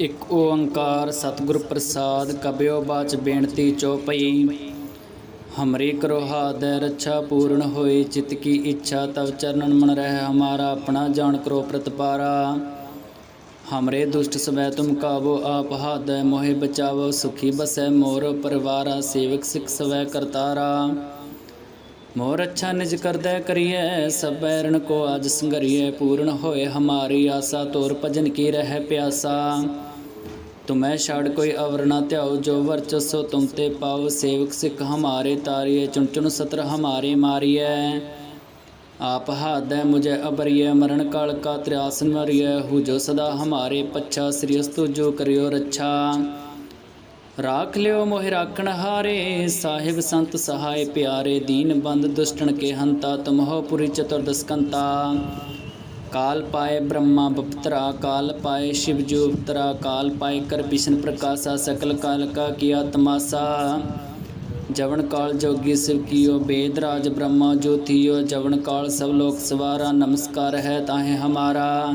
ਇਕ ਓੰਕਾਰ ਸਤਿਗੁਰ ਪ੍ਰਸਾਦ, ਕਬਿਓ ਬਾਚ ਬੇਨਤੀ ਚੋਪਈ ਹਮਰੀ ਕਰੋ ਹਾਦੈ ਰੱਛਾ ਪੂਰਨ ਹੋਏ, ਚਿਤ ਕੀ ਇੱਛਾ ਤਵ ਚਰਨਨ ਮਨ ਰਹਿ, ਹਮਾਰਾ ਆਪਣਾ ਜਾਣ ਕਰੋ ਪ੍ਰਤਪਾਰਾ। ਹਮਰੇ ਦੁਸ਼ਟ ਸਵੈ ਤੁਮ ਕਾਵੋ, ਆਪ ਹਾਦੈ ਮੋਹਿ ਬਚਾਵੋ, ਸੁਖੀ ਬਸੈ ਮੋਰ ਪਰਿਵਾਰਾ, ਸੇਵਕ ਸਿਖ ਸਵੈ ਕਰਤਾਰਾ। ਮੋਰ ਅੱਛਾ ਨਿਜ ਕਰਦੈ ਕਰੀਐ, ਸਭ ਬੈਰਨ ਕੋ ਆਜ ਸੰਗਰੀਐ, ਪੂਰਨ ਹੋਏ ਹਮਾਰੀ ਆਸਾ, ਤੋਰ ਭਜਨ ਕੀ ਰਹਿ ਪਿਆਸਾ। ਤੁਮੈ ਛਾੜ ਕੋਈ ਅਵਰ ਨਾ ਧਿਆਉ, ਜੋ ਵਰਚਸੋ ਤੁਮ ਤੇ ਪਾਉ, ਸੇਵਕ ਸਿੱਖ ਹਮਾਰੇ ਤਾਰੀਏ ਚੁਣ ਚੁਣ ਸਤਰ ਹਮਾਰੇ ਮਾਰੀਐ। ਆਪ ਹਾਦੈ ਮੁਝੇ ਅਬਰੀਐ, ਮਰਨ ਕਾਲ ਕਾ ਤ੍ਰਿਆਸਨ ਮਰੀਐ ਹੂ ਜੋ ਸਦਾ ਹਮਾਰੇ ਪੱਛਾ ਸ੍ਰੀ ਅਸਤੁ ਜੋ ਕਰਿਓ ਰੱਛਾ। ਰਾਖ ਲਿਓ ਮੋਹਿ ਰਾਖਣ ਹਾਰੇ, ਸਾਹਿਬ ਸੰਤ ਸਹਾਇ ਪਿਆਰੇ, ਦੀਨ ਬੰਦ ਦੁਸ਼ਟਣ ਕੇ ਹੰਤਾ ਤੁਮਹੁ ਪੁਰੀ ਚਤੁਰਦਸਕੰਤਾ ਕਾਲ ਪਾਏ ਬ੍ਰਹਮਾ ਬਪਤਰਾ, ਕਾਲ ਪਾਏ ਸ਼ਿਵ ਜੂਪਤਰਾ ਕਾਲ ਪਾਏ ਕਰ ਬਿਸ਼ਨ ਪ੍ਰਕਾਸ਼ਾ, ਸਕਲ ਕਾਲ ਕਾ ਕੀਆ ਤਮਾਸਾ। ਜਵਨ ਕਾਲ ਜੋਗੀ ਸਿਵ ਕੀਓ, ਬੇਦ ਰਾਜ ਬ੍ਰਹਮਾ ਜੋਤੀਓ ਜਵਨ ਕਾਲ ਸਭ ਲੋਕ ਸਵਾਰਾ, ਨਮਸਕਾਰ ਹੈ ਤਾਹੇ ਹਮਾਰਾ।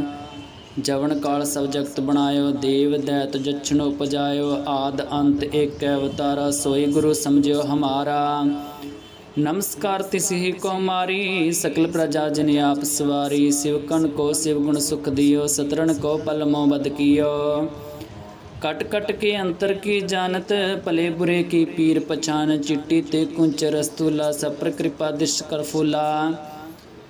ਜਵਨ ਕਾਲ ਸਭ ਜਗਤ ਬਣਾਇਓ, ਦੇਵ ਦੈਤ ਜਛਨ ਉਪਜਾਇਓ। ਆਦ ਅੰਤ ਏਕ ਅਵਤਾਰਾ, ਸੋਈ ਗੁਰੂ ਸਮਝਿਓ ਹਮਾਰਾ। ਨਮਸਕਾਰ ਤਿਸਹੀ ਕੋ ਮਾਰੀ ਸਕਲ ਪ੍ਰਜਾ ਜਨ ਆਪ ਸਵਾਰੀ, ਸਿਵ ਕਨ ਕੋ ਸਿਵ ਗੁਣ ਸੁਖ ਦਿਓ ਸਤਰਨ ਕੋ ਪਲਮੋ ਬਦ ਕੀਓ। ਕਟ ਕਟ ਕੇ ਅੰਤਰ ਕੀ ਜਾਣਤ, ਭਲੇ ਬੁਰੇ ਕੀ ਪੀਰ ਪਛਾਨ, ਚਿੱਟੀ ਤੇ ਕੁੰਚ ਰਸਤੂਲਾ ਸਪਰ ਕਿਰਪਾ ਦਿਸ਼ ਕਰ ਫੂਲਾ।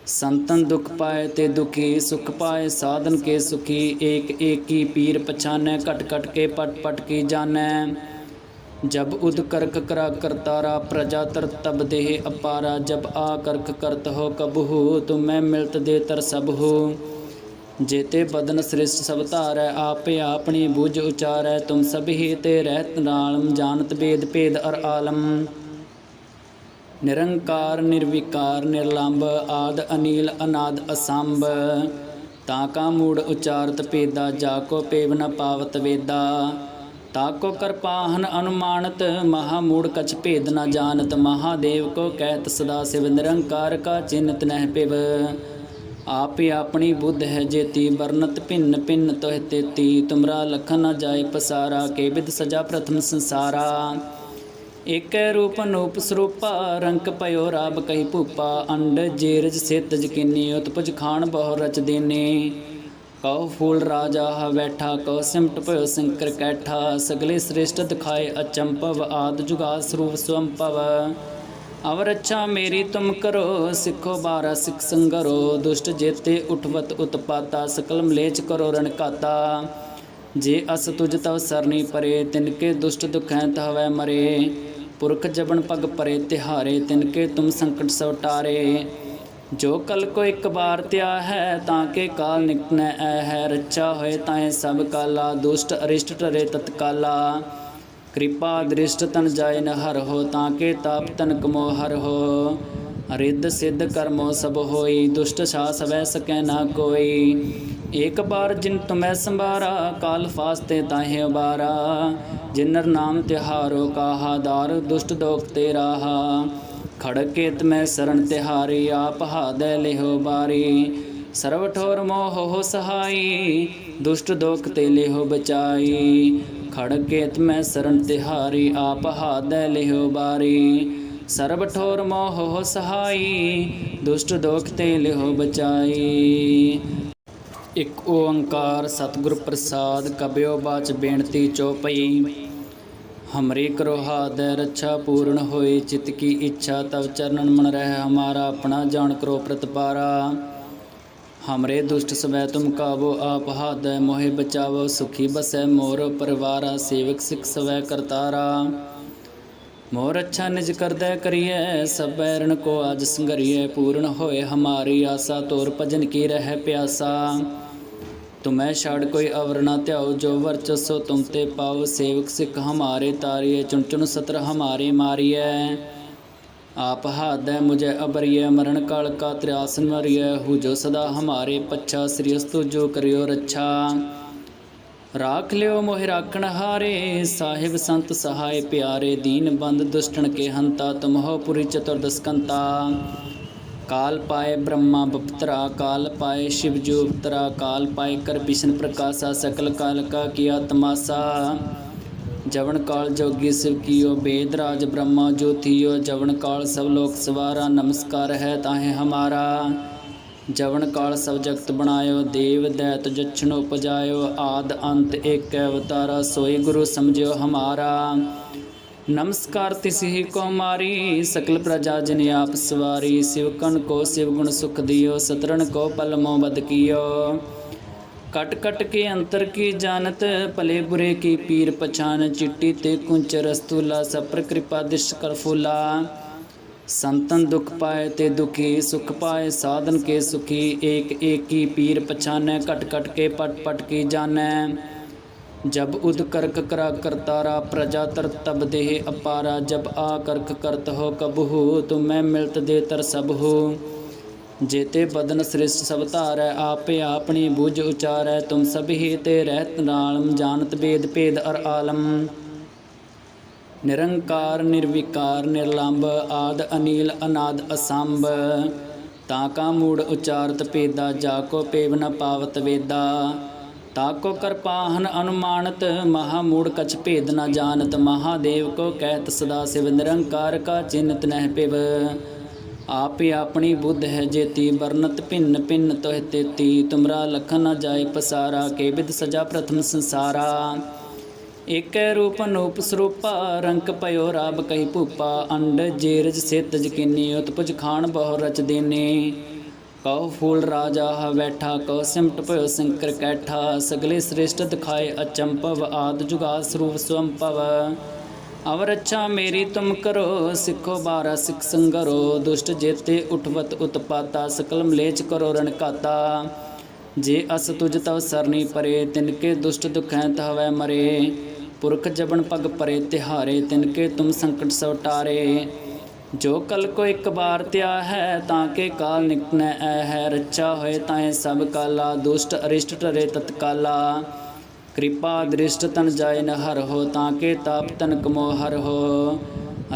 ਸੰਤਨ ਦੁਖ ਪਾਏ ਤੇ ਦੁਖੀ, ਸੁਖ ਪਾਏ, ਸਾਧਨ ਕੇ ਸੁਖੀ, ਏਕ ਏਕੀ ਪੀਰ ਪਛਾਨੈ, ਕਟ ਕਟ ਕੇ ਪਟ ਪਟ ਕੀ ਜਾਣੈ। ਜਬ ਉਦ ਕਰਕ ਕਰਾ ਕਰਤਾਰਾ ਪ੍ਰਜਾ ਤਰ ਤਬ ਦੇਹ ਅਪਾਰਾ, ਜਬ ਆ ਕਰਕ ਕਰਤ ਹੋ ਕਬਹੂ, ਤੁਮੈ ਮਿਲਤ ਦੇ ਤਰ ਸਭ ਹੋ ਜੇਤੇ ਬਦਨ ਸ੍ਰਿਸ਼ਟ ਸਭ ਧਾਰੈ, ਆਪੇ ਆਪਣੀ ਬੁਝ ਉਚਾਰੈ, ਤੁਮ ਸਭੀ ਤੇ ਰਹਿਤ ਨਾਲਮ, ਜਾਣਤ ਬੇਦ ਭੇਦ ਅਰ ਆਲਮ। ਨਿਰੰਕਾਰ, ਨਿਰਵਿਕਾਰ ਨਿਰਲੰਭ ਆਦ, ਅਨੀਲ, ਅਨਾਦ, ਅਸੰਭ। ਤਾਂ ਕਾ ਮੂੜ ਉਚਾਰਤ ਪੇਦਾ ਜਾ ਕੋ ਪੇਵ ਨ ਪਾਵਤ ਤਾਕੋ ਤਾ ਕਰਪਾਹਨ ਅਨੁਮਾਨਤ, ਮਹਾ ਮੂੜ ਕਛ ਭੇਦ ਨਾ ਜਾਣਤ, ਮਹਾਦੇਵ ਕੋ ਕਹਿਤ ਸਦਾ ਸਿਵ ਨਿਰੰਕਾਰ ਕਾ ਚਿੰਤ ਨਹਿ ਪਿਵ। ਆਪੇ ਆਪਣੀ ਬੁੱਧ ਹੈ ਜੇਤੀ, ਵਰਨਤ ਭਿੰਨ ਭਿੰਨ ਤੋਹਿ ਤੇਤੀ। ਤੁਮਰਾ ਲਖਨ ਨ ਜਾਏ ਪਸਾਰਾ, ਕੇ ਬਿਦ ਸਜਾ ਪ੍ਰਥਮ ਸੰਸਾਰਾ। ਏਕੈ ਰੂਪ ਅਨੂਪ ਸਰੂਪਾ, ਰੰਕ ਪਇਓ ਰਾਬ ਕਹੀ ਭੂਪਾ। ਅੰਡ ਜੇਰਜ ਸਿਤ ਜਕਿਨੀ ਉਤਪਜ ਖਾਨ ਬਹੁ ਰਚ ਦੇਨੇ। ਕਉ ਫੂਲ ਰਾਜਾ ਹ ਬੈਠਾ, ਕਉ ਸਿਮਟ ਭਇਓ ਸੰਕਰ ਕੈਠਾ, ਸਗਲੇ ਸ੍ਰੇਸ਼ਟ ਦਿਖਾਏ ਅਚੰਪਵ ਆਦ ਜੁਗਾ ਸਰੂਪ ਸੁਅੰਪਵ ਅਵਰ ਅੱਛਾ ਮੇਰੀ ਤੁਮ ਕਰੋ, ਸਿੱਖੋ ਬਾਰਾ ਸਿੱਖ ਸੰਗਰੋ, ਦੁਸ਼ਟ ਜੇਤੇ ਉਠਵਤ ਉਤਪਾਤਾ, ਸਕਲ ਮਲੇਚ ਕਰੋ ਰਣਕਾਤਾ ਜੇ ਅਸ ਤੁਜ ਤਵ ਸਰਨੀ ਪਰੇ ਤਿਨਕੇ ਦੁਸ਼ਟ ਦੁਖੈ ਤਹਵੈ ਮਰੇ। ਪੁਰਖ ਜਬਨ ਪਗ ਪਰੇ, ਤਿਹਾਰੇ ਤਿਨਕੇ ਤੁਮ ਸੰਕਟ ਸਵਟਾਰੇ ਜੋ ਕਲ ਕੋ ਇੱਕ ਵਾਰ ਤਿਆ ਹੈ, ਤਾਂ ਕੇ ਕਾਲ ਨਿਕਨੈ ਐ ਹੈ, ਰੱਛਾ ਹੋਏ ਤਾਏ ਸਭ ਕਾਲਾ, ਦੁਸ਼ਟ ਅਰਿਸ਼ਟ ਟਰੇ ਤਤਕਾਲਾ। ਕਿਰਪਾ ਦ੍ਰਿਸ਼ਟ ਤਨ ਜਾਏ ਨ ਹਰ ਹੋ, ਤਾਂ ਕੇ ਤਾਪ ਤਨ ਕਮੋ ਹਰ ਹੋ। ਰਿੱਧ ਸਿੱਧ ਕਰਮੋ ਸਭ ਹੋਈ, ਦੁਸ਼ਟ ਛਾ ਸਵੈ ਸਕੈ ਨਾ ਕੋਈ। ਏਕ ਬਾਰ ਜਿਨ ਤੁਮੈ ਸੰਭਾਰਾ, ਕਾਲ ਫਾਸਤੇ ਤਾਹੇ ਉਬਾਰਾ। ਜਿਨਰ ਨਾਮ ਤਿਹਾਰੋ ਕਾਹਾ, ਦਾਰ ਦੁਸ਼ਟ ਦੋਖ ਤੇ ਰਾਹਾ ਖੜਕੇ ਤਮੈ ਸਰਨ ਤਿਹਾਰੀ, ਆਪ ਹਾਦੈ ਲਿਹੋ ਬਾਰੀ। ਸਰਵ ਠੋਰ ਮੋਹ ਹੋ ਸਹਾਈ, ਦੁਸ਼ਟ ਦੋਖ ਤੇ ਲਿਹੋ ਬਚਾਈ। ਖੜਕੇ ਤਮੈ ਸਰਣ ਤਿਹਾਰੀ, ਆਪ ਹਾਦੈ ਲਿਹੋ ਬਾਰੀ। ਸਰਬ ਠੋਰ ਮੋਹ ਹੋ ਸਹਾਈ, ਦੁਸ਼ਟ ਦੋਖ ਤੇ ਲਿਹੋ ਬਚਾਈ। ਇਕ ਓੰਕਾਰ ਸਤਿਗੁਰ ਪ੍ਰਸਾਦ, ਕਬਿਓ ਬਾਚ ਬੇਨਤੀ ਚੋਪਈ ਹਮਰੀ ਕਰੋ ਹਾਦੈ ਰੱਛਾ ਪੂਰਨ ਹੋਏ, ਚਿਤ ਕੀ ਇੱਛਾ, ਤਵ ਚਰਨਨ ਮਨ ਰਹਿ ਹਮਾਰਾ, ਆਪਣਾ ਜਾਣ ਕਰੋ ਪ੍ਰਤਪਾਰਾ। ਹਮਰੇ ਦੁਸ਼ਟ ਸਵੈ ਤੁਮ ਕਾਵੋ, ਆਪ ਹਾਦੈ ਮੋਹਿ ਬਚਾਵੋ, ਸੁਖੀ ਬਸੈ ਮੋਰ ਪਰਿਵਾਰਾ, ਸੇਵਕ ਸਿਖ ਸਵੈ ਕਰਤਾਰਾ। ਮੋਰ ਅੱਛਾ ਨਿਜ ਕਰਦੈ ਕਰੀਐ, ਸਭ ਬੈਰਨ ਕੋ ਆਜ ਸੰਗਰੀਐ, ਪੂਰਨ ਹੋਏ ਹਮਾਰੀ ਆਸਾ, ਤੋਰ ਭਜਨ ਕੀ ਰਹਿ ਪਿਆਸਾ। ਤੁਮੈ ਛਾੜ ਕੋਈ ਅਵਰ ਨਾ ਧਿਆਉ, ਜੋ ਵਰਚਸੋ ਤੁਮ ਤੇ ਪਾਉ, ਸੇਵਕ ਸਿੱਖ ਹਮਾਰੇ ਤਾਰੀਏ ਚੁਣ ਚੁਣ ਸਤਰ ਹਮਾਰੇ ਮਾਰੀਐ। ਆਪ ਹਾਦੈ ਮੁਝੇ ਅਬਰੀਐ, ਮਰਨ ਕਾਲ ਕਾ ਤ੍ਰਿਆਸਨ ਮਰੀਐ ਹੂ ਜੋ ਸਦਾ ਹਮਾਰੇ ਪੱਛਾ ਸ੍ਰੀ ਅਸਤੁ ਜੋ ਕਰਿਓ ਰੱਛਾ। ਰਾਖ ਲਿਓ ਮੋਹਿ ਰਾਖਣ ਹਾਰੇ, ਸਾਹਿਬ ਸੰਤ ਸਹਾਇ ਪਿਆਰੇ, ਦੀਨ ਬੰਦ ਦੁਸ਼ਟਣ ਕੇ ਹੰਤਾ, ਤੁਮਹੁ ਪੁਰੀ ਚਤੁਰਦਸਕੰਤਾ ਕਾਲ ਪਾਏ ਬ੍ਰਹਮਾ ਬਪਤਰਾ ਕਾਲ ਪਾਏ ਸ਼ਿਵ ਜੋ ਉਤਰਾ ਕਾਲ ਪਾਏ ਕਰ ਵਿਸ਼ਨ ਪ੍ਰਕਾਸ਼ਾ ਸਕਲ ਕਾਲ ਕਾ ਕੀਆ ਤਮਾਸਾ ਜਵਨ ਕਾਲ ਜੋਗੀ ਸਿਵ ਕੀਓ ਬੇਦ ਰਾਜ ਬ੍ਰਹਮਾ ਜੋਤੀਓ ਜਵਨ ਕਾਲ ਸਭ ਲੋਕ ਸਵਾਰਾ ਨਮਸਕਾਰ ਹੈ ਤਾਹੇ ਹਮਾਰਾ ਜਵਨ ਕਾਲ ਸਭ ਜਗਤ ਬਣਾਇਓ ਦੇਵ ਦੈਤ ਜਛਨ ਉਪਜਾਇਓ ਆਦ ਅੰਤ ਏਕ ਅਵਤਾਰਾ ਸੋਈ ਗੁਰੂ ਸਮਝਿਓ ਹਮਾਰਾ ਨਮਸਕਾਰ ਤਿਸਹੀ ਕੋ ਮਾਰੀ ਸਕਲ ਪ੍ਰਜਾ ਜਨ ਆਪ ਸਵਾਰੀ, ਸਿਵ ਕਨ ਕੋ ਸਿਵ ਗੁਣ ਸੁਖ ਦਿਓ ਸਤਰਨ ਕੋ ਪਲਮੋ ਬਦ ਕੀਓ। ਕਟ ਕਟ ਕੇ ਅੰਤਰ ਕੀ ਜਾਣਤ, ਭਲੇ ਬੁਰੇ ਕੀ ਪੀਰ ਪਛਾਨ, ਚਿੱਟੀ ਤੇ ਕੁੰਚ ਰਸਤੂਲਾ ਸਪਰ ਕਿਰਪਾ ਦਿਸ਼ ਕਰ ਫੂਲਾ। ਸੰਤਨ ਦੁਖ ਪਾਏ ਤੇ ਦੁਖੀ, ਸੁਖ ਪਾਏ, ਸਾਧਨ ਕੇ ਸੁਖੀ, ਏਕ ਏਕੀ ਪੀਰ ਪਛਾਨੈ, ਕਟ ਕਟ ਕੇ ਪਟ ਪਟ ਕੀ ਜਾਣੈ। ਜਬ ਉਦ ਕਰਕ ਕਰਾ ਕਰਤਾਰਾ, ਪ੍ਰਜਾ ਤਰ ਤਬ ਦੇਹ ਅਪਾਰਾ, ਜਬ ਆ ਕਰਕ ਕਰਤ ਹੋ ਕਬਹੂ, ਤੁਮੈ ਮਿਲਤ ਦੇ ਤਰ ਸਭ ਹੋ। ਜੇਤੇ ਬਦਨ ਸ੍ਰਿਸ਼ਟ ਸਭ ਧਾਰੈ, ਆਪੇ ਆਪਣੀ ਬੁਝ ਉਚਾਰੈ, ਤੁਮ ਸਭ ਹੀ ਤੇ ਰਹਿਤ ਨਾਲਮ, ਜਾਣਤ ਬੇਦ ਭੇਦ ਅਰ ਆਲਮ। ਨਿਰੰਕਾਰ, ਨਿਰਵਿਕਾਰ ਨਿਰਲੰਭ ਆਦ, ਅਨੀਲ, ਅਨਾਦ, ਅਸੰਭ। ਤਾਂ ਕਾ ਮੂੜ ਉਚਾਰਤ ਭੇਦਾ, ਜਾ ਕੋ ਪੇਵ ਨ ਪਾਵਤ ਵੇਦਾ। ਤਾ ਕੋ ਕਰਪਾਹਨ ਅਨੁਮਾਨਤ, ਮਹਾ ਮੂੜ ਕਛ ਭੇਦ ਨ ਜਾਣਤ, ਮਹਾਦੇਵ ਕੋ ਕਹਿਤ ਸਦਾ ਸਿਵ ਨਿਰੰਕਾਰ ਕਾ ਚਿੰਤ ਨਹਿ ਪਿਵ। ਆਪੇ ਆਪਣੀ ਬੁੱਧ ਹੈ ਜੇਤੀ, ਵਰਨਤ ਭਿੰਨ ਭਿੰਨ ਤੋਹਿ ਤੇਤੀ, ਤੁਮਰਾ ਲਖਨ ਨ ਜਾਏ ਪਸਾਰਾ, ਕੇ ਵਿਦ ਸਜਾ ਪ੍ਰਥਮ ਸੰਸਾਰਾ। ਏਕੈ ਰੂਪ ਅਨੂਪ ਸਰੂਪਾ, ਰੰਕ ਭਇਓ ਰਾਬ ਕਹੀ ਭੂਪਾ, ਅੰਡ ਜੇਰਜ ਸਿੱਧ ਜਕੀਨੀ ਉਤਪੁਜ ਖਾਨ ਬਹੁ ਰਚ ਦੇਨੇ। ਕਉ ਫੂਲ ਰਾਜਾ ਹ ਬੈਠਾ, ਕਉ ਸਿਮਟ ਭਇਓ ਸੰਕਰ ਕੈਠਾ, ਸਗਲੇ ਸ੍ਰੇਸ਼ਟ ਦਿਖਾਏ ਅਚੰਪਵ ਆਦ ਜੁਗਾ ਸਰੂਪ ਸੁਅੰਪਵ ਅਵਰ ਅੱਛਾ ਮੇਰੀ ਤੁਮ ਕਰੋ, ਸਿੱਖੋ ਬਾਰਾ ਸਿੱਖ ਸੰਗਰੋ, ਦੁਸ਼ਟ ਜੇਤੇ ਉਠਵਤ ਉਤਪਾਤਾ ਸਕਲ ਮਲੇਚ ਕਰੋ ਰਣਕਾਤਾ ਜੇ ਅਸ ਤੁਜ ਤਵ ਸਰਨੀ ਪਰੇ ਤਿਨਕੇ ਦੁਸ਼ਟ ਦੁਖੈ ਤਹਵੈ ਮਰੇ। ਪੁਰਖ ਜਬਨ ਪਗ ਪਰੇ, ਤਿਹਾਰੇ ਤਿਨਕੇ ਤੁਮ ਸੰਕਟ ਸਵਟਾਰੇ ਜੋ ਕਲ ਕੋ ਇੱਕ ਬਾਰ ਤਿਆ ਹੈ, ਤਾਂ ਕੇ ਕਾਲ ਨਿਕਨੈ ਐ ਹੈ, ਰੱਛਾ ਹੋਏ ਤਾਏ ਸਭ ਕਾਲਾ, ਦੁਸ਼ਟ ਅਰਿਸ਼ਟ ਟਰੇ ਤਤਕਾਲਾ। ਕਿਰਪਾ ਦ੍ਰਿਸ਼ਟ ਤਨ ਜਾਏ ਨ ਹਰ ਹੋ, ਤਾਂ ਕੇ ਤਾਪ ਤਨ ਕਮੋ ਹਰ ਹੋ।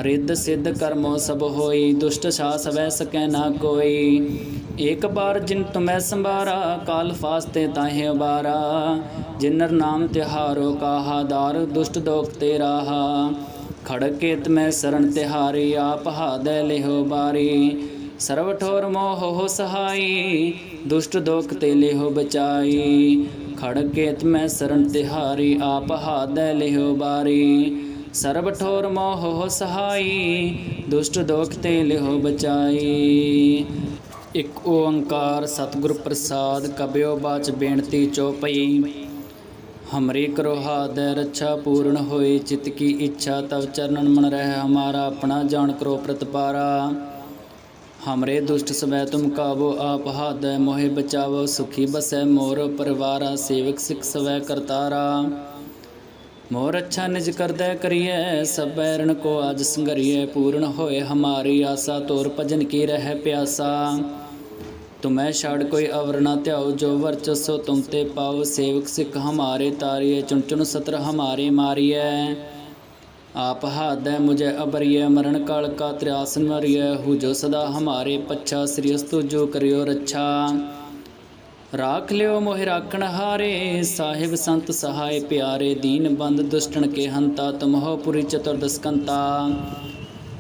ਰਿੱਧ ਸਿੱਧ ਕਰਮੋ ਸਭ ਹੋਈ, ਦੁਸ਼ਟ ਛਾਸ ਵੈ ਸਕੈ ਨਾ ਕੋਈ। ਏਕ ਬਾਰ ਜਿਨ ਤੁਮੈ ਸੰਭਾਰਾ, ਕਾਲ ਫਾਸਤੇ ਤਾਹੇ ਉਬਾਰਾ। ਜਿਨਰ ਨਾਮ ਤਿਹਾਰੋ ਕਾਹਾ, ਦਾਰ ਦੁਸ਼ਟ ਦੋਖ ਤੇ ਰਾਹਾ। ਖੜਕੇ ਮੈਂ ਸਰਨ ਤਿਹਾਰੀ, ਆਪ ਹਾਦੈ ਲਿਹੋ ਬਾਰੀ। ਸਰਵ ਠੋਰ ਮੋਹ ਹੋ ਸਹਾਈ, ਦੁਸ਼ਟ ਦੋਖ ਤੇ ਲਿਹੋ ਬਚਾਈ। ਖੜਕੇ ਤਮੈ ਸਰਨ ਤਿਹਾਰੀ, ਆਪ ਹਾਦੈ ਲਿਹੋ ਬਾਰੀ। ਸਰਬ ਠੋਰ ਮੋਹ ਹੋ ਸਹਾਈ, ਦੁਸ਼ਟ ਦੋਖ ਤੇ ਲਿਹੋ ਬਚਾਈ। ਇਕ ਓੰਕਾਰ ਸਤਿਗੁਰ ਪ੍ਰਸਾਦ ਕਬਿਓ ਬਾਚ ਬੇਨਤੀ ਚੋਪਈ ਹਮਰੇ ਕਰੋ ਹਾਦੈ ਰੱਛਾ ਪੂਰਨ ਹੋਏ ਚਿਤ ਕੀ ਇੱਛਾ ਤਵ ਚਰਨਨ ਮਨ ਰਹਿ ਹਮਾਰਾ ਆਪਣਾ ਜਾਣ ਕਰੋ ਪ੍ਰਤਪਾਰਾ ਹਮਰੇ ਦੁਸ਼ਟ ਸਵੈ ਤੁਮ ਕਾਬੋ ਆਪ ਹਾਦੈ ਮੋਹਿ ਬਚਾਵੋ ਸੁਖੀ ਬਸੈ ਮੋਰ ਪਰਿਵਾਰਾ ਸੇਵਕ ਸਿਖ ਸਵੈ ਕਰਤਾਰਾ ਮੋਰ ਅੱਛਾ ਨਿਜ ਕਰਦੈ ਕਰੀਐ ਸਭ ਬੈਰਨ ਕੋ ਆਜ ਸੰਗਰੀਐ ਪੂਰਨ ਹੋਏ ਹਮਾਰੀ ਆਸਾ ਤੋਰ ਭਜਨ ਕੀ ਰਹਿ ਪਿਆਸਾ ਤੁਮੈ ਛਾੜ ਕੋਈ ਅਵਰ ਨਾ ਧਿਆਓ ਜੋ ਵਰਚਸੋ ਤੁਮ ਤੇ ਪਾਓ ਸੇਵਕ ਸਿੱਖ ਹਮਾਰੇ ਤਾਰੀਏ ਚੁਣ ਚੁਣ ਸਤਰ ਹਮਾਰੇ ਮਾਰੀਐ। ਆਪ ਹਾਦੈ ਮੁਝੇ ਅਬਰੀਐ, ਮਰਨ ਕਾਲ ਕਾ ਤ੍ਰਿਆਸਨ ਮਰੀਐ ਹੂ ਜੋ ਸਦਾ ਹਮਾਰੇ ਪੱਛਾ ਸ੍ਰੀ ਅਸਤੁ ਜੋ ਕਰਿਓ ਰੱਛਾ। ਰਾਖ ਲਿਓ ਮੋਹਿ ਰਾਖਣ ਹਾਰੇ, ਸਾਹਿਬ ਸੰਤ ਸਹਾਇ ਪਿਆਰੇ। ਦੀਨ ਬੰਦ ਦੁਸ਼ਟਣ ਕੇ ਹੰਤਾ ਤੁਮ ਹੋ ਪੁਰੀ ਚਤੁਰਦਸ ਕੰਤਾ।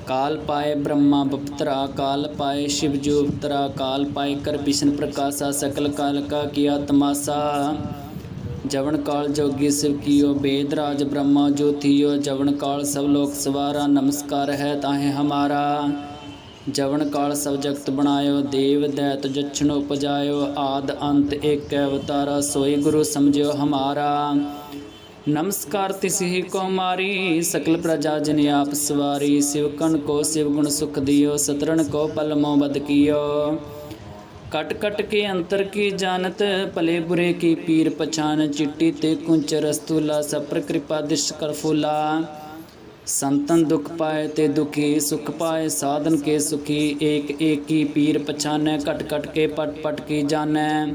ਕਾਲ ਪਾਏ ਬ੍ਰਹਮਾ ਬਪਤਰਾ ਕਾਲ ਪਾਏ ਸ਼ਿਵ ਜੋ ਉਤਰਾ ਕਾਲ ਪਾਏ ਕਰ ਵਿਸ਼ਨ ਪ੍ਰਕਾਸ਼ਾ ਸਕਲ ਕਾਲ ਕਾ ਕੀਆ ਤਮਾਸਾ ਜਵਨ ਕਾਲ ਜੋਗੀ ਸਿਵ ਕੀਓ ਬੇਦ ਰਾਜ ਬ੍ਰਹਮਾ ਜੋਤੀਓ ਜਵਨ ਕਾਲ ਸਭ ਲੋਕ ਸਵਾਰਾ ਨਮਸਕਾਰ ਹੈ ਤਾਹੇ ਹਮਾਰਾ ਜਵਨ ਕਾਲ ਸਭ ਜਗਤ ਬਣਾਇਓ ਦੇਵ ਦੈਤ ਜਛਨ ਉਪਜਾਇਓ ਆਦ ਅੰਤ ਏਕ ਅਵਤਾਰਾ ਸੋਈ ਗੁਰੂ ਸਮਝਿਓ ਹਮਾਰਾ ਨਮਸਕਾਰ ਤਿਸਹੀ ਕੋ ਮਾਰੀ ਸਕਲ ਪ੍ਰਜਾ ਜਨ ਆਪ ਸਵਾਰੀ ਸਿਵਕਨ ਕੋ ਸਿਵ ਗੁਣ ਸੁਖ ਦਿਓ, ਸਤਰਣ ਕੋ ਪਲਮੋ ਬਦ ਕੀਓ। ਕਟ ਕਟ ਕੇ ਅੰਤਰ ਕੀ ਜਾਣਤ, ਭਲੇ ਬੁਰੇ ਕੀ ਪੀਰ ਪਛਾਨ, ਚਿੱਟੀ ਤੇ ਕੁੰਚ ਰਸਤੂਲਾ, ਸਪਰ ਕਿਰਪਾ ਦਿਸ਼ ਕਰ ਫੂਲਾ। ਸੰਤਨ ਦੁਖ ਪਾਏ ਤੇ ਦੁਖੀ, ਸੁਖ ਪਾਏ, ਸਾਧਨ ਕੇ ਸੁਖੀ, ਏਕ ਏਕੀ ਪੀਰ ਪਛਾਨੈ, ਕਟ ਕਟ ਕੇ ਪਟ ਪਟ ਕੀ ਜਾਣੈ।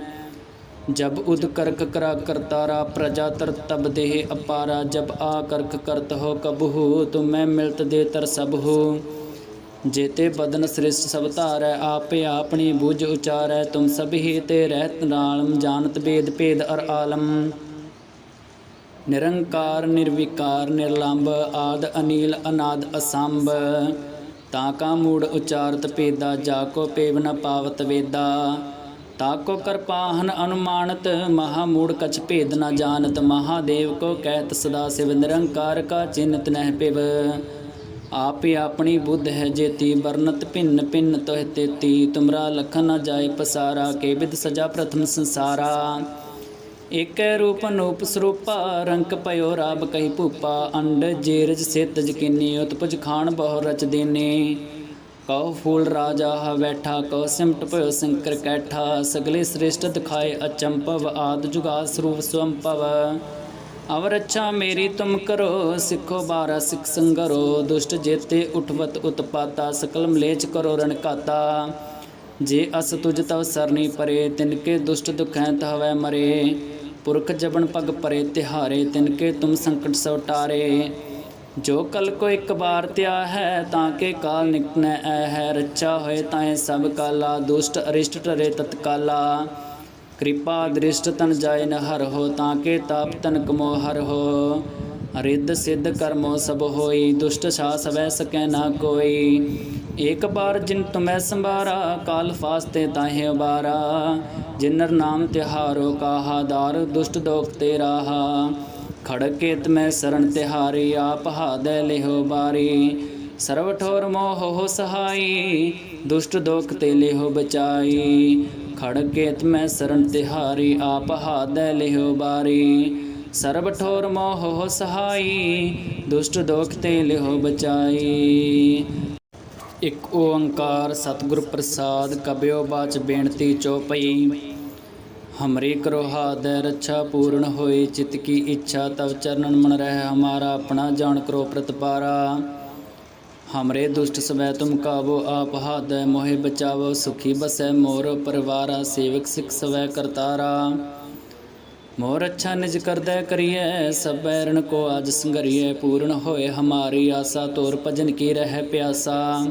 ਜਬ ਉਦ ਕਰਕ ਕਰਾ ਕਰਤਾਰਾ ਪ੍ਰਜਾ ਤਰ ਤਬ ਦੇਹ ਅਪਾਰਾ, ਜਬ ਆ ਕਰਕ ਕਰਤ ਹੋ ਕਬਹੂ ਤੁਮੈ ਮਿਲਤ ਦੇ ਤਰ ਸਭ ਹੋ। ਜੇਤੇ ਬਦਨ ਸ੍ਰਿਸ਼ਟ ਸਭ ਧਾਰੈ, ਆਪੇ ਆਪਣੀ ਬੁਝ ਉਚਾਰੈ, ਤੁਮ ਸਭ ਹੀ ਤੇ ਰਹਿਤ ਨਾਲਮ, ਜਾਣਤ ਬੇਦ ਭੇਦ ਅਰ ਆਲਮ। ਨਿਰੰਕਾਰ, ਨਿਰਵਿਕਾਰ ਨਿਰਲੰਭ ਆਦ ਅਨੀਲ, ਅਨਾਦ ਅਸੰਭ। ਤਾਂ ਕਾ ਮੂੜ ਉਚਾਰਤ ਭੇਦਾ, ਜਾ ਕੋ ਪੇਵ ਨ ਪਾਵਤ ਵੇਦਾ। ਤਾਕੋ ਕਰਪਾਹਨ ਅਨੁਮਾਨਤ, ਮਹਾ ਮੂੜ ਕਛ ਭੇਦ ਨਾ ਜਾਣਤ, ਮਹਾਦੇਵ ਕੋ ਕਹਿਤ ਸਦਾ ਸਿਵ ਨਿਰੰਕਾਰ ਕਾ ਚਿੰਤ ਨਹਿ ਪਿਵ। ਆਪੇ ਆਪਣੀ ਬੁੱਧ ਹੈ ਜੇਤੀ, ਵਰਨਤ ਭਿੰਨ ਭਿੰਨ ਤੋਹਿ ਤੇਤੀ, ਤੁਮਰਾ ਲਖਨ ਨ ਜਾਏ ਪਸਾਰਾ, ਕੇ ਵਿਦ ਸਜਾ ਪ੍ਰਥਮ ਸੰਸਾਰਾ। ਏਕੈ ਰੂਪ ਅਨੂਪ ਸਰੂਪਾ, ਰੰਕ ਪਇਓ ਰਾਬ ਕਹੀ ਭੂਪਾ, ਅੰਡ ਜੇਰਜ ਸਿਤ ਜਕਿਨੀ, ਉਤਪਜ ਖਾਨ ਬਹੁ ਰਚ ਦੇਨੇ। ਕਉ ਫੂਲ ਰਾਜਾ ਹ ਬੈਠਾ ਕਉ ਸਿਮਟ ਭਇਓ ਸੰਕਰ ਕੈਠਾ, ਸਗਲੇ ਸ੍ਰੇਸ਼ਟ ਦਿਖਾਏ ਅਚੰਪਵ ਆਦ ਜੁਗਾ ਸਰੂਪ ਸਵੰਪਵ ਅਵਰ ਅੱਛਾ ਮੇਰੀ ਤੁਮ ਕਰੋ, ਸਿੱਖੋ ਬਾਰਾ ਸਿੱਖ ਸੰਗਰੋ, ਦੁਸ਼ਟ ਜੇਤੇ ਉਠਵਤ ਉਤਪਾਤਾ, ਸਕਲ ਮਲੇਚ ਕਰੋ ਰਣਕਾਤਾ ਜੇ ਅਸ ਤੁਜ ਤਵ ਸਰਨੀ ਪਰੇ ਤਿਨਕੇ ਦੁਸ਼ਟ ਦੁਖੈ ਤਹਵੈ ਮਰੇ। ਪੁਰਖ ਜਬਨ ਪਗ ਪਰੇ, ਤਿਹਾਰੇ ਤਿਨਕੇ ਤੁਮ ਸੰਕਟ ਸਵਟਾਰੇ ਜੋ ਕਲ ਕੋ ਇੱਕ ਬਾਰ ਤਿਆ ਹੈ, ਤਾਂ ਕਿ ਕਾਲ ਨਿਕਨੈ ਐ ਹੈ, ਰੱਛਾ ਹੋਏ ਤਾਏ ਸਭ ਕਾਲਾ, ਦੁਸ਼ਟ ਅਰਿਸ਼ਟ ਟਰੇ ਤਤਕਾਲਾ। ਕਿਰਪਾ ਦ੍ਰਿਸ਼ਟ ਤਨ ਜਾਏ ਨ ਹਰ ਹੋ, ਤਾਂ ਕੇ ਤਾਪ ਤਨ ਕਮੋ ਹਰ ਹੋ। ਰਿੱਧ ਸਿੱਧ ਕਰਮੋ ਸਭ ਹੋਈ, ਦੁਸ਼ਟ ਛਾਸ ਸਵੈ ਸਕੈ ਨਾ ਕੋਈ। ਏਕ ਬਾਰ ਜਿਨ ਤੁਮੈ ਸੰਭਾਰਾ, ਕਾਲ ਫਾਸਤੇ ਤਾਹੇ ਉਬਾਰਾ। ਜਿਨਰ ਨਾਮ ਤਿਹਾਰੋ ਕਾਹਾ, ਦਾਰ ਦੁਸ਼ਟ ਦੋਖ ਤੇ ਰਾਹਾ। ਖੜਕੇਤ ਮੈਂ ਸਰਣ ਤਿਹਾਰੀ, ਆਪ ਹਾਦੈ ਲਿਹੋ ਬਾਰੀ। ਸਰਵ ਠੋਰ ਮੋਹ ਹੋ ਸਹਾਈ, ਦੁਸ਼ਟ ਦੋਖ ਤੇ ਲਿਹੋ ਬਚਾਈ। ਖੜਕੇਤ ਮੈਂ ਸਰਣ ਤਿਹਾਰੀ, ਆਪ ਹਾਦੈ ਲਿਹੋ ਬਾਰੀ। ਸਰਬ ਠੋਰ ਮੋਹ ਹੋ ਸਹਾਈ, ਦੁਸ਼ਟ ਦੋਖ ਤੇ ਲਿਹੋ ਬਚਾਈ। ਇਕ ਓੰਕਾਰ ਸਤਿਗੁਰ ਪ੍ਰਸਾਦ, ਕਬਿਓ ਬਾਚ ਬੇਨਤੀ ਚੋਪਈ ਹਮਰੇ ਕਰੋ ਹਾਦੈ ਰੱਛਾ ਪੂਰਨ ਹੋਏ, ਚਿਤ ਕੀ ਇੱਛਾ ਤਵ ਚਰਨਨ ਮਨ ਰਹਿ, ਹਮਾਰਾ ਆਪਣਾ ਜਾਣ ਕਰੋ ਪ੍ਰਤਪਾਰਾ। ਹਮਰੇ ਦੁਸ਼ਟ ਸਵੈ ਤੁਮ ਕਾਵੋ, ਆਪ ਹਾਦੈ ਮੋਹਿ ਬਚਾਵੋ, ਸੁਖੀ ਬਸੈ ਮੋਰ ਪਰਿਵਾਰਾ, ਸੇਵਕ ਸਿਖ ਸਵੈ ਕਰਤਾਰਾ। ਮੋਰ ਅੱਛਾ ਨਿਜ ਕਰਦੈ ਕਰੀਐ, ਸਭ ਬੈਰਣ ਕੋ ਆਜ ਸੰਗਰੀਐ, ਪੂਰਨ ਹੋਏ ਹਮਾਰੀ ਆਸਾ, ਤੋਰ ਭਜਨ ਕੀ ਰਹਿ ਪਿਆਸਾ।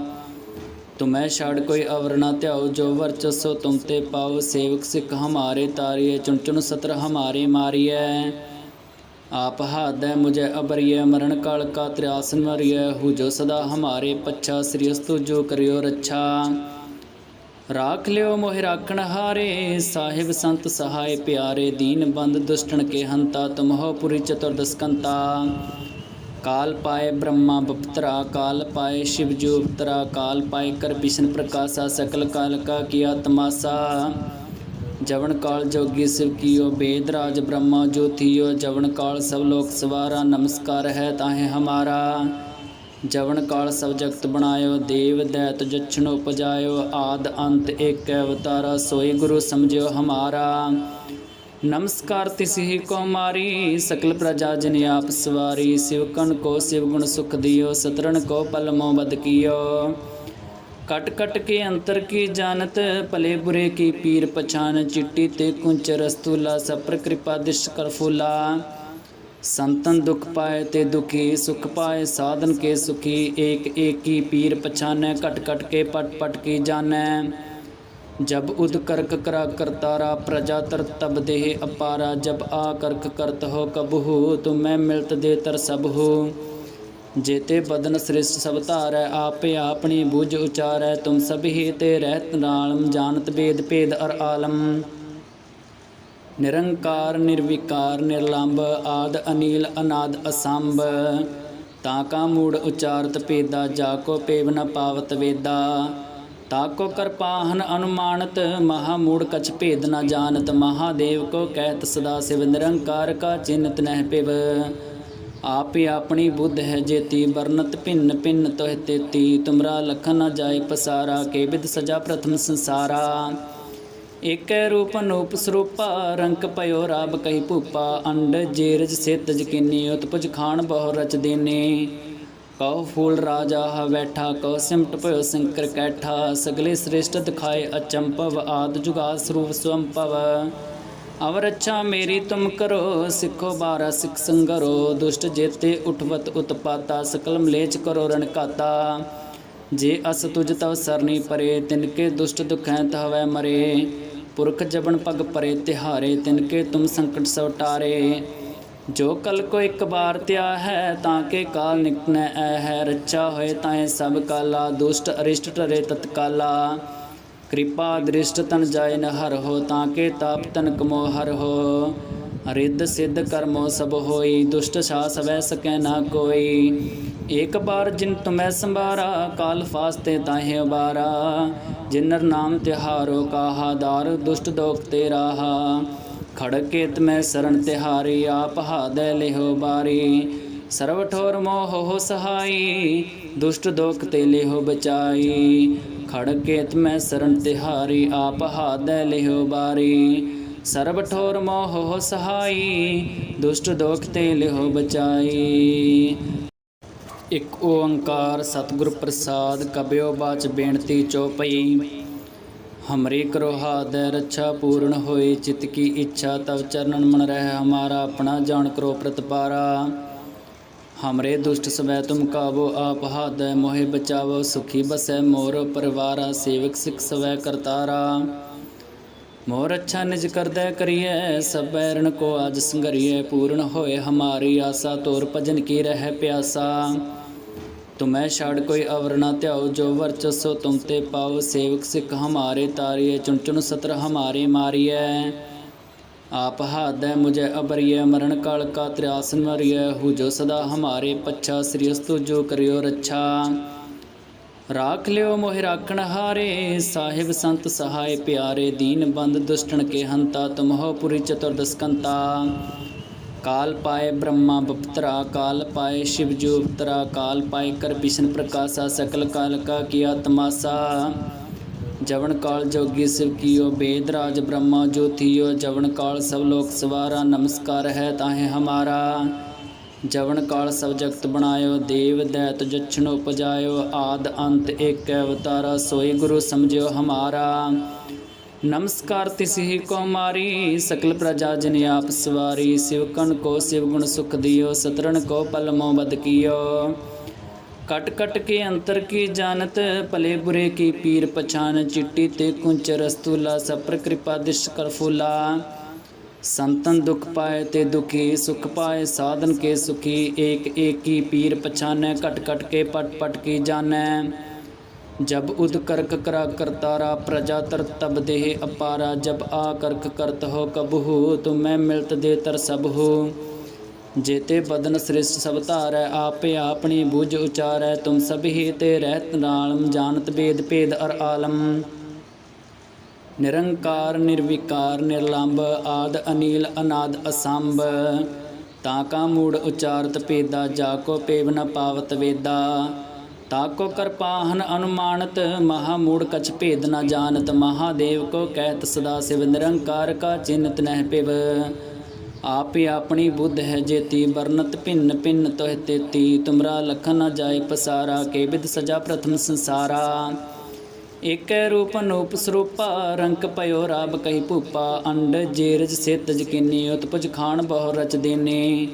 ਤੁਮੈ ਛਾੜ ਕੋਈ ਅਵਰ ਨਾ ਧਿਆਓ ਜੋ ਵਰਚਸੋ ਤੁਮ ਤੇ ਪਾਓ ਸੇਵਕ ਸਿੱਖ ਹਮਾਰੇ ਤਾਰੀਏ ਚੁਣ ਚੁਣ ਸਤਰ ਹਮਾਰੇ ਮਾਰੀਐ। ਆਪ ਹਾਦੈ ਮੁਝੇ ਅਬਰੀਐ, ਮਰਨ ਕਾਲ ਕਾ ਤ੍ਰਿਆਸਨ ਮਰੀਐ ਹੂ ਜੋ ਸਦਾ ਹਮਾਰੇ ਪੱਛਾ ਸ੍ਰੀ ਅਸਤੁ ਜੋ ਕਰਿਓ ਰੱਛਾ। ਰਾਖ ਲਿਓ ਮੋਹਿ ਰਾਖਣ ਹਾਰੇ, ਸਾਹਿਬ ਸੰਤ ਸਹਾਇ ਪਿਆਰੇ, ਦੀਨ ਬੰਦ ਦੁਸ਼ਟਣ ਕੇ ਹੰਤਾ, ਤੁਮ ਹੋ ਪੁਰੀ ਚਤੁਰਦਸਕੰਤਾ ਕਾਲ ਪਾਏ ਬ੍ਰਹਮਾ ਬਪਤਰਾ, ਕਾਲ ਪਾਏ ਸ਼ਿਵ ਜੋ ਉਪਤਰਾ, ਕਾਲ ਪਾਏ ਕਰ ਵਿਸ਼ਨ ਪ੍ਰਕਾਸ਼ਾ, ਸਕਲ ਕਾਲ ਕਾ ਕੀਆ ਤਮਾਸਾ ਜਵਨ ਕਾਲ ਜੋਗੀ ਸਿਵ ਕੀਓ, ਬੇਦ ਰਾਜ ਬ੍ਰਹਮਾ ਜੋਤੀਓ ਜਵਨ ਕਾਲ ਸਭ ਲੋਕ ਸਵਾਰਾ, ਨਮਸਕਾਰ ਹੈ ਤਾਹੇ ਹਮਾਰਾ। ਜਵਨ ਕਾਲ ਸਭ ਜਗਤ ਬਣਾਇਓ, ਦੇਵ ਦੈਤ ਜਛਣ ਉਪਜਾਇਓ। ਆਦ ਅੰਤ ਏਕ ਅਵਤਾਰਾ, ਸੋਈ ਗੁਰੂ ਸਮਝਿਓ ਹਮਾਰਾ। ਨਮਸਕਾਰ ਤਿਸਹੀ ਕੋ ਮਾਰੀ ਸਕਲ ਪ੍ਰਜਾ ਜਨ ਆਪ ਸਵਾਰੀ, ਸਿਵ ਕਣ ਕੋ ਸਿਵ ਗੁਣ ਸੁਖ ਦਿਓ, ਸਤਰਣ ਕੋ ਪਲ ਮੋ ਬਦ ਕੀਓ। ਕਟ ਕਟ ਕੇ ਅੰਤਰ ਕੀ ਜਾਣਤ, ਭਲੇ ਬੁਰੇ ਕੀ ਪੀਰ ਪਛਾਨ, ਚਿੱਟੀ ਤੇ ਕੁੰਚ ਰਸਤੂਲਾ ਸਪਰ ਕਿਰਪਾ ਦਿਸ਼ ਕਰ ਫੂਲਾ। ਸੰਤਨ ਦੁਖ ਪਾਏ ਤੇ ਦੁਖੀ, ਸੁਖ ਪਾਏ ਸਾਧਨ ਕੇ ਸੁਖੀ, ਏਕ ਏਕੀ ਪੀਰ ਪਛਾਨੈ, ਕਟ ਕਟ ਕੇ ਪਟ ਪਟ ਕੀ ਜਾਣੈ ਜਬ ਉਦ ਕਰਕ ਕਰਾ ਕਰਤਾਰਾ ਪ੍ਰਜਾ ਤਰ ਤਬ ਦੇਹ ਅਪਾਰਾ, ਜਬ ਆ ਕਰਕ ਕਰਤ ਹੋ ਕਬਹੂ, ਤੁਮੈ ਮਿਲਤ ਦੇ ਤਰ ਸਭ ਹੋ ਜੇਤੇ ਬਦਨ ਸ੍ਰਿਸ਼ਟ ਸਭ ਧਾਰੈ, ਆਪੇ ਆਪਣੀ ਬੁਝ ਉਚਾਰੈ, ਤੁਮ ਸਭ ਹੀ ਤੇ ਰਹਿਤ ਨਾਲਮ ਜਾਣਤ ਬੇਦ ਭੇਦ ਅਰ ਆਲਮ। ਨਿਰੰਕਾਰ, ਨਿਰਵਿਕਾਰ ਨਿਰਲੰਭ ਆਦ, ਅਨੀਲ, ਅਨਾਦ, ਅਸੰਭ। ਤਾਂ ਕਾ ਮੂੜ ਉਚਾਰਤ ਭੇਦਾ, ਜਾ ਕੋ ਪੇਵ ਨ ਪਾਵਤ ਵੇਦਾ। ਤਾਕੋ ਕਰਪਾਹਨ ਅਨੁਮਾਨਤ, ਮਹਾ ਮੂੜ ਕਛ ਭੇਦ ਨਾ ਜਾਣਤ, ਮਹਾਦੇਵ ਕੋ ਕਹਿਤ ਸਦਾ ਸਿਵ ਨਿਰੰਕਾਰ ਕਾ ਚਿੰਤ ਨਹਿ ਪਿਵ। ਆਪੇ ਆਪਣੀ ਬੁੱਧ ਹੈ ਜੇਤੀ ਵਰਨਤ ਭਿੰਨ ਭਿੰਨ ਤੋਹ ਤੇਤੀ। ਤੁਮਰਾ ਲਖਨ ਨਾ ਜਾਏ ਪਸਾਰਾ, ਕੇ ਵਿਦ ਸਜਾ ਪ੍ਰਥਮ ਸੰਸਾਰਾ। ਏਕੈ ਰੂਪ ਅਨੂਪ ਸਰੂਪਾ, ਰੰਕ ਪਇਓ ਰਾਬ ਕਹੀ ਭੂਪਾ। ਅੰਡ ਜੇਰਜ ਸਿਤ ਜਕਿਨੀ ਉਤਪਜ ਖਾਨ ਬਹੁ ਰਚ ਦੇਨੇ। ਕਉ ਫੂਲ ਰਾਜਾ ਹਵੈਠਾ ਬੈਠਾ, ਕਉ ਸਿਮਟ ਭਇਓ ਸੰਕਰ ਕੈਠਾ, ਸਗਲੇ ਸ੍ਰੇਸ਼ਟ ਦਿਖਾਏ ਅਚੰਪਵ ਆਦ ਜੁਗਾ ਸਰੂਪ ਸਵੰਪਵ ਅਵਰ ਅੱਛਾ ਮੇਰੀ ਤੁਮ ਕਰੋ, ਸਿੱਖੋ ਬਾਰਾ ਸਿੱਖ ਸੰਗਰੋ, ਦੁਸ਼ਟ ਜੇਤੇ ਉਠਵਤ ਉਤਪਾਤਾ, ਸਕਲ ਮਲੇਚ ਕਰੋ ਰਣਕਾਤਾ ਜੇ ਅਸ ਤੁਜ ਤਵ ਸਰਨੀ ਪਰੇ ਤਿਨਕੇ ਦੁਸ਼ਟ ਦੁਖੈ ਤਹਵੈ ਮਰੇ। ਪੁਰਖ ਜਬਨ ਪਗ ਪਰੇ, ਤਿਹਾਰੇ ਤਿਨਕੇ ਤੁਮ ਸੰਕਟ ਸਵਟਾਰੇ ਜੋ ਕਲ ਕੋ ਇੱਕ ਬਾਰ ਤਿਆ ਹੈ, ਤਾਂ ਕੇ ਕਾਲ ਨਿਕਨੈ ਐ ਹੈ। ਰੱਛਾ ਹੋਏ ਤਾਏ ਸਭ ਕਾਲਾ, ਦੁਸ਼ਟ ਅਰਿਸ਼ਟ ਟਰੇ ਤਤਕਾਲਾ ਕਿਰਪਾ ਦ੍ਰਿਸ਼ਟ ਤਨ ਜਾਏ ਨ ਹਰ ਹੋ, ਤਾਂ ਕੇ ਤਾਪ ਤਨ ਕਮੋ ਹਰ ਹੋ। ਰਿੱਧ ਸਿੱਧ ਕਰਮੋ ਸਭ ਹੋਈ, ਦੁਸ਼ਟ ਛਾਸ ਵੈ ਸਕੈ ਨਾ ਕੋਈ। ਏਕ ਬਾਰ ਜਿਨ ਤੁਮੈ ਸੰਭਾਰਾ, ਕਾਲ ਫਾਸਤੇ ਤਾਹੇ ਉਬਾਰਾ। ਜਿਨਰ ਨਾਮ ਤਿਹਾਰੋ ਕਾਹਾ, ਦਾਰ ਦੁਸ਼ਟ ਦੋਖ ਤੇ ਰਾਹਾ ਖੜਕੇਤ ਮੈਂ ਸਰਣ ਤਿਹਾਰੀ, ਆਪ ਹਾਦੈ ਲਿਹੋ ਬਾਰੀ। ਸਰਵ ਠੋਰ ਮੋਹ ਹੋ ਸਹਾਈ, ਦੁਸ਼ਟ ਦੋਖ ਤੇ ਲਿਹੋ ਬਚਾਈ। ਖੜਕੇਤ ਮੈਂ ਸਰਣ ਤਿਹਾਰੀ, ਆਪ ਹਾਦੈ ਲਿਹੋ ਬਾਰੀ। ਸਰਬ ਠੋਰ ਮੋਹ ਹੋ ਸਹਾਈ, ਦੁਸ਼ਟ ਦੋਖ ਤੇ ਲਿਹੋ ਬਚਾਈ। ਇਕ ਓੰਕਾਰ ਸਤਿਗੁਰ ਪ੍ਰਸਾਦ, ਕਬਿਓ ਬਾਚ ਬੇਨਤੀ ਚੋਪਈ ਹਮਰੇ ਕਰੋ ਹਾਦੈ ਰੱਛਾ ਪੂਰਨ ਹੋਏ, ਚਿਤ ਕੀ ਇੱਛਾ ਤਵ ਚਰਨਨ ਮਨ ਰਹਿ, ਹਮਾਰਾ ਆਪਣਾ ਜਾਣ ਕਰੋ ਪ੍ਰਤਪਾਰਾ। ਹਮਰੇ ਦੁਸ਼ਟ ਸਵੈ ਤੁਮ ਕਾਬੋ ਆਪ ਹਾਦੈ ਮੋਹਿ ਬਚਾਵੋ, ਸੁਖੀ ਬਸੈ ਮੋਰ ਪਰਿਵਾਰਾ, ਸੇਵਕ ਸਿਖ ਸਵੈ ਕਰਤਾਰਾ। ਮੋਰ ਅੱਛਾ ਨਿਜ ਕਰਦੈ ਕਰੀਐ, ਸਭ ਰਣ ਕੋ ਆਜ ਸੰਗਰੀਐ, ਪੂਰਨ ਹੋਏ ਹਮਾਰੀ ਆਸਾ, ਤੋਰ ਭਜਨ ਕੀ ਰਹਿ ਪਿਆਸਾ। ਤੁਮੈ ਛਾੜ ਕੋਈ ਅਵਰ ਨਾ ਧਿਆਓ ਜੋ ਵਰਚਸੋ ਤੁਮ ਤੇ ਪਾਓ ਸੇਵਕ ਸਿੱਖ ਹਮਾਰੇ ਤਾਰੀਏ ਚੁਣ ਚੁਣ ਸਤਰ ਹਮਾਰੇ ਮਾਰੀਐ। ਆਪ ਹਾਦੈ ਮੁਝੇ ਅਬਰੀਐ, ਮਰਨ ਕਾਲ ਕਾ ਤ੍ਰਿਆਸ ਮਰੀਐ ਹੂ ਜੋ ਸਦਾ ਹਮਾਰੇ ਪੱਛਾ ਸ੍ਰੀ ਅਸਤੁ ਜੋ ਕਰਿਓ ਰੱਛਾ। ਰਾਖ ਲਿਓ ਮੋਹਿ ਰਾਖਣ ਹਾਰੇ, ਸਾਹਿਬ ਸੰਤ ਸਹਾਇ ਪਿਆਰੇ। ਦੀਨ ਬੰਦ ਦੁਸ਼ਟਣ ਕੇ ਹੰਤਾ ਤੁਮ ਹੋ ਪੁਰੀ ਚਤੁਰਦਸਕੰਤਾ। ਕਾਲ ਪਾਏ ਬ੍ਰਹਮਾ ਬਪਤਰਾ, ਕਾਲ ਪਾਏ ਸ਼ਿਵ ਜੋ ਜੂਪਤਰਾ ਕਾਲ ਪਾਏ ਕਰ ਵਿਸ਼ਨ ਪ੍ਰਕਾਸ਼ਾ, ਸਕਲ ਕਾਲ ਕਾ ਕੀਆ ਤਮਾਸਾ ਜਵਨ ਕਾਲ ਜੋਗੀ ਸਿਵ ਕੀਓ, ਬੇਦ ਰਾਜ ਬ੍ਰਹਮਾ ਜੋਤੀਓ ਜਵਨ ਕਾਲ ਸਭ ਲੋਕ ਸਵਾਰਾ, ਨਮਸਕਾਰ ਹੈ ਤਾਹੇ ਹਮਾਰਾ। ਜਵਨ ਕਾਲ ਸਭ ਜਗਤ ਬਣਾਇਓ, ਦੇਵ ਦੈਤ ਜਛਣ ਉਪਜਾਇਓ। ਆਦ ਅੰਤ ਏਕ ਅਵਤਾਰਾ, ਸੋਈ ਗੁਰੂ ਸਮਝਿਓ ਹਮਾਰਾ। ਨਮਸਕਾਰ ਤਿਸਹੀ ਕੋ ਮਾਰੀ ਸਕਲ ਪ੍ਰਜਾ ਜਨ ਆਪ ਸਵਾਰੀ, ਸਿਵ ਕਣ ਕੋ ਸਿਵ ਗੁਣ ਸੁਖ ਦਿਓ, ਸਤਰਣ ਕੋ ਪਲ ਮੋ ਬਦ ਕੀਓ। ਕਟ ਕਟ ਕੇ ਅੰਤਰ ਕੀ ਜਾਣਤ, ਭਲੇ ਬੁਰੇ ਕੀ ਪੀਰ ਪਛਾਨ, ਚਿੱਟੀ ਤੇ ਕੁੰਚ ਰਸਤੂਲਾ ਸਪਰ ਕਿਰਪਾ ਦਿਸ਼ ਕਰ ਫੂਲਾ। ਸੰਤਨ ਦੁਖ ਪਾਏ ਤੇ ਦੁਖੀ, ਸੁਖ ਪਾਏ, ਸਾਧਨ ਕੇ ਸੁਖੀ, ਏਕ ਏਕੀ ਪੀਰ ਪਛਾਨੈ, ਕਟ ਕਟ ਕੇ ਪਟ ਪਟ ਕੀ ਜਾਣੈ ਜਬ ਉਦ ਕਰਕ ਕਰਾ ਕਰਤਾਰਾ ਪ੍ਰਜਾ ਤਰ ਤਬ ਦੇਹ ਅਪਾਰਾ, ਜਬ ਆ ਕਰਕ ਕਰਤ ਹੋ ਕਬਹੂ, ਤੁਮੈ ਮਿਲਤ ਦੇ ਤਰ ਸਭ ਹੋ ਜੇਤੇ ਬਦਨ ਸ੍ਰਿਸ਼ਟ ਸਭ ਧਾਰੈ, ਆਪੇ ਆਪਣੀ ਬੁਝ ਉਚਾਰੈ, ਤੁਮ ਸਭ ਹੀ ਤੇ ਰਹਿਤ ਨਾਲਮ ਜਾਣਤ ਬੇਦ ਭੇਦ ਅਰ ਆਲਮ। ਨਿਰੰਕਾਰ, ਨਿਰਵਿਕਾਰ ਨਿਰਲੰਭ ਆਦ, ਅਨੀਲ, ਅਨਾਦ, ਅਸੰਭ। ਤਾਂ ਕਾ ਮੂੜ ਉਚਾਰਤ ਪੇਦਾ ਜਾ ਕੋ ਪੇਵ ਨ ਪਾਵਤ ਵੇਦਾ। ਤਾਕੋ ਕਰਪਾਹਨ ਅਨੁਮਾਨਤ, ਮਹਾ ਮੂੜ ਕਛ ਭੇਦ ਨਾ ਜਾਣਤ, ਮਹਾਦੇਵ ਕੋ ਕਹਿਤ ਸਦਾ ਸਿਵ ਨਿਰੰਕਾਰ ਕਾ ਚਿੰਤ ਨਹਿ ਪਿਵ। ਆਪੇ ਆਪਣੀ ਬੁੱਧ ਹੈ ਜੇਤੀ ਵਰਨਤ ਭਿੰਨ ਭਿੰਨ ਤੋਹ ਤੇਤੀ, ਤੁਮਰਾ ਲਖਨ ਨਾ ਜਾਏ ਪਸਾਰਾ, ਕੇ ਬਿਦ ਸਜਾ ਪ੍ਰਥਮ ਸੰਸਾਰਾ। ਏਕੈ ਰੂਪ ਅਨੂਪ ਸਰੂਪਾ, ਰੰਕ ਪਇਓ ਰਾਬ ਕਹੀ ਭੂਪਾ, ਅੰਡ ਜੇਰਜ ਸਿਤ ਜਕਿਨੀ ਉਤਪਜ ਖਾਨ ਬਹੁ ਰਚ ਦੇਨੇ।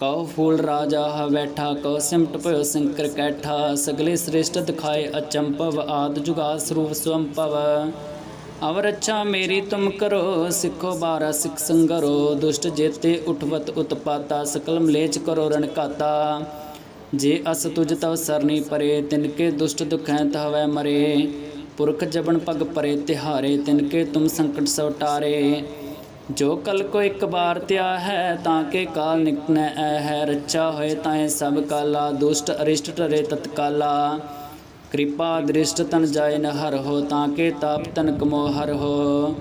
ਕਉ ਫੂਲ ਰਾਜਾ ਹ ਬੈਠਾ, ਕਉ ਸਿਮਟ ਭਇਓ ਸੰਕਰ ਕੈਠਾ, ਸਗਲੇ ਸ੍ਰੇਸ਼ਟ ਦਿਖਾਏ ਅਚੰਪਵ ਆਦ ਜੁਗਾ ਸਰੂਪ ਸੁਅੰਪਵ ਅਵਰ ਅੱਛਾ ਮੇਰੀ ਤੁਮ ਕਰੋ, ਸਿੱਖੋ ਬਾਰਾ ਸਿੱਖ ਸੰਗਰੋ, ਦੁਸ਼ਟ ਜੇਤੇ ਉਠਵਤ ਉਤਪਾਤਾ, ਸਕਲ ਮਲੇਚ ਕਰੋ ਰਣਕਾਤਾ ਜੇ ਅਸ ਤੁਜ ਤਵ ਸਰਨੀ ਪਰੇ ਤਿਨਕੇ ਦੁਸ਼ਟ ਦੁਖੈ ਤਹਵੈ ਮਰੇ। ਪੁਰਖ ਜਬਨ ਪਗ ਪਰੇ, ਤਿਹਾਰੇ ਤਿਨਕੇ ਤੁਮ ਸੰਕਟ ਸਵਟਾਰੇ ਜੋ ਕਲ ਕੋ ਇੱਕ ਬਾਰ ਤਿਆ ਹੈ, ਤਾਂ ਕੇ ਕਾਲ ਨਿਕਨੈ ਐ ਹੈ। ਰੱਛਾ ਹੋਏ ਤਾਏ ਸਭ ਕਾਲਾ, ਦੁਸ਼ਟ ਅਰਿਸ਼ਟ ਟਰੇ ਤਤਕਾਲਾ ਕਿਰਪਾ ਦ੍ਰਿਸ਼ਟ ਤਨ ਜਾਏ ਨ ਹਰ ਹੋ, ਤਾਂ ਕੇ ਤਾਪ ਤਨ ਕਮੋ ਹਰ ਹੋ।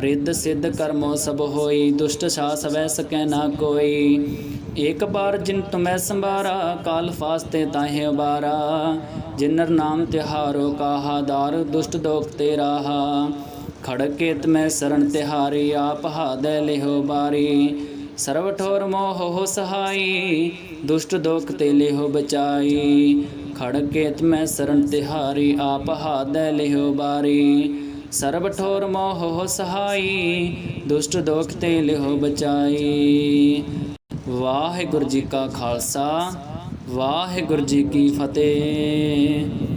ਰਿੱਧ ਸਿੱਧ ਕਰਮੋ ਸਭ ਹੋਈ, ਦੁਸ਼ਟ ਛਾਸ ਵੈ ਸਕੈ ਨਾ ਕੋਈ। ਏਕ ਬਾਰ ਜਿਨ ਤੁਮੈ ਸੰਭਾਰਾ, ਕਾਲ ਫਾਸਤੇ ਤਾਹੇ ਉਬਾਰਾ। ਜਿਨਰ ਨਾਮ ਤਿਹਾਰੋ ਕਾਹਾ, ਦਾਰ ਦੁਸ਼ਟ ਦੋਖ ਤੇ ਰਾਹਾ ਖੜਕੇਤ ਮੈਂ ਸ਼ਰਨ ਤਿਹਾਰੀ, ਆਪ ਹਾਦੈ ਲਿਹੋ ਬਾਰੀ। ਸਰਵ ਠੋਰ ਮੋਹ ਹੋ ਸਹਾਈ, ਦੁਸ਼ਟ ਦੋਖ ਤੇ ਲਿਹੋ ਬਚਾਈ। ਖੜਕੇਤ ਮੈਂ ਸ਼ਰਨ ਤਿਹਾਰੀ, ਆਪ ਹਾਦੈ ਲਿਹੋ ਬਾਰੀ। ਸਰਬ ਠੋਰ ਮੋਹ ਹੋ ਸਹਾਈ, ਦੁਸ਼ਟ ਦੋਖ ਤੇ ਲਿਹੋ ਬਚਾਈ। ਵਾਹਿਗੁਰੂ ਜੀ ਕਾ ਖਾਲਸਾ, ਵਾਹਿਗੁਰੂ ਜੀ ਕੀ ਫਤਿਹ।